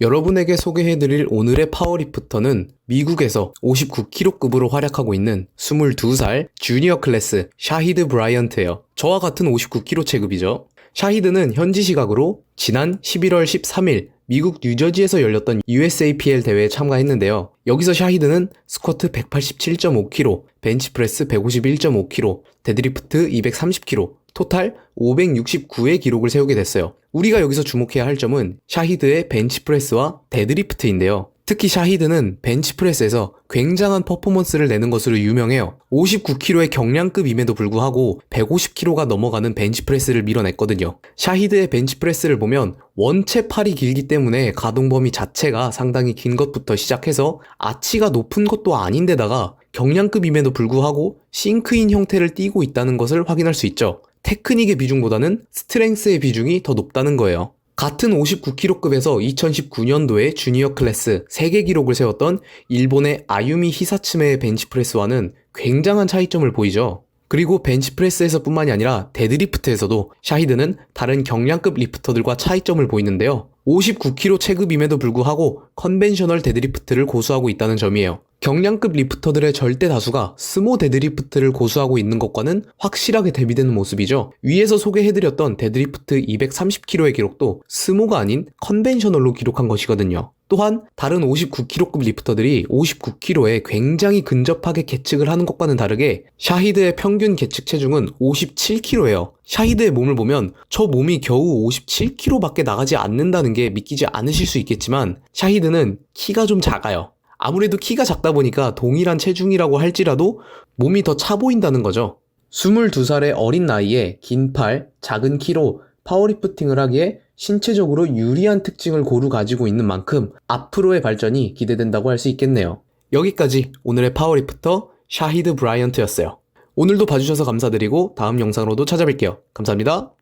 여러분에게 소개해드릴 오늘의 파워리프터는 미국에서 59kg급으로 활약하고 있는 22살 주니어 클래스 샤히드 브라이언트예요. 저와 같은 59kg 체급이죠. 샤히드는 현지 시각으로 지난 11월 13일 미국 뉴저지에서 열렸던 USAPL 대회에 참가했는데요. 여기서 샤히드는 스쿼트 187.5kg, 벤치프레스 151.5kg, 데드리프트 230kg, 토탈 569의 기록을 세우게 됐어요. 우리가 여기서 주목해야 할 점은 샤히드의 벤치프레스와 데드리프트인데요. 특히 샤히드는 벤치프레스에서 굉장한 퍼포먼스를 내는 것으로 유명해요. 59kg의 경량급임에도 불구하고 150kg가 넘어가는 벤치프레스를 밀어냈거든요. 샤히드의 벤치프레스를 보면 원체 팔이 길기 때문에 가동 범위 자체가 상당히 긴 것부터 시작해서 아치가 높은 것도 아닌데다가 경량급임에도 불구하고 싱크인 형태를 띠고 있다는 것을 확인할 수 있죠. 테크닉의 비중보다는 스트렝스의 비중이 더 높다는 거예요. 같은 59kg급에서 2019년도에 주니어 클래스 세계 기록을 세웠던 일본의 아유미 히사츠메의 벤치프레스와는 굉장한 차이점을 보이죠. 그리고 벤치프레스에서 뿐만이 아니라 데드리프트에서도 샤히드는 다른 경량급 리프터들과 차이점을 보이는데요. 59kg 체급임에도 불구하고 컨벤셔널 데드리프트를 고수하고 있다는 점이에요. 경량급 리프터들의 절대 다수가 스모 데드리프트를 고수하고 있는 것과는 확실하게 대비되는 모습이죠. 위에서 소개해드렸던 데드리프트 230kg의 기록도 스모가 아닌 컨벤셔널로 기록한 것이거든요. 또한 다른 59kg급 리프터들이 59kg에 굉장히 근접하게 계측을 하는 것과는 다르게 샤히드의 평균 계측 체중은 57kg예요. 샤히드의 몸을 보면 저 몸이 겨우 57kg밖에 나가지 않는다는 게 믿기지 않으실 수 있겠지만 샤히드는 키가 좀 작아요. 아무래도 키가 작다 보니까 동일한 체중이라고 할지라도 몸이 더 차 보인다는 거죠. 22살의 어린 나이에 긴 팔, 작은 키로 파워리프팅을 하기에 신체적으로 유리한 특징을 고루 가지고 있는 만큼 앞으로의 발전이 기대된다고 할 수 있겠네요. 여기까지 오늘의 파워리프터 샤히드 브라이언트였어요. 오늘도 봐주셔서 감사드리고 다음 영상으로도 찾아뵐게요. 감사합니다.